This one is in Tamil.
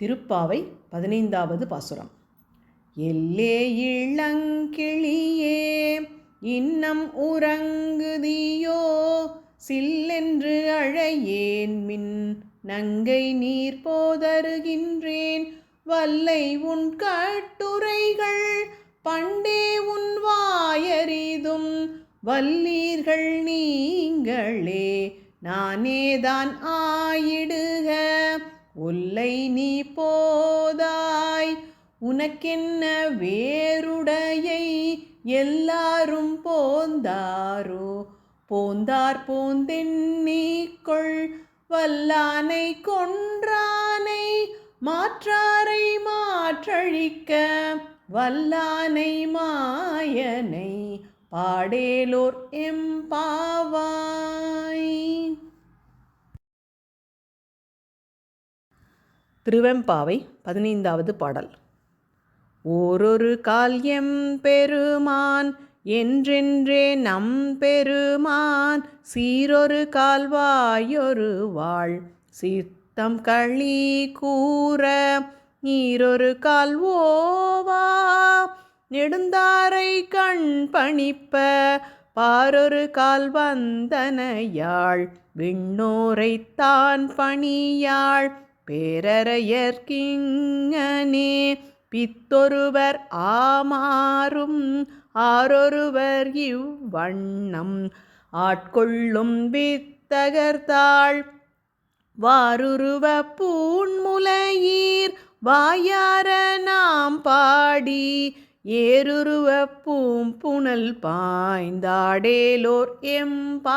திருப்பாவை பதினைந்தாவது பாசுரம். எல்லே இளங்கிளியே இன்னம் உறங்குதியோ சில்லென்று அழையேன் மின் நங்கை நீர் போதருகின்றேன். வல்லை உன் கட்டுரைகள் பண்டே உன் வாயறிதும். வல்லீர்கள் நீங்களே நானேதான் ஆயிடுக. ஒல்லை நீ போதாய். உனக்கென்ன வேருடையை எல்லாரும் போந்தாரோ? போந்தார் போந்தென்னிக்கொள் வல்லானை கொன்றானை மாற்றாரை மாற்றழிக்க. வல்லானை மாயனை பாடேலோர் எம்பாவாய் திருவெம்பாவை பதினைந்தாவது பாடல். ஓரொரு கால் எம் பெருமான் என்றென்றே நம் பெருமான் சீரொரு கால்வாயொரு வாழ் சித்தம் களி கூற நீரொரு கால் ஓவா நெடுந்தாரை கண் பணிப்ப பாரொரு கால் வந்தனையாள் விண்ணோரைத்தான் பணியாள் பேரறையர்கிங்கனே பித்தொருவர் ஆமாறும் ஆரொருவர் இவ்வண்ணம். ஆட்கொள்ளும் வித்தகர்த்தாள் வாருருவ பூண்முலையீர் வாயார நாம் பாடி ஏருருவ பூம்புணல் பாய்ந்தாடேலோர் எம்பாவாய்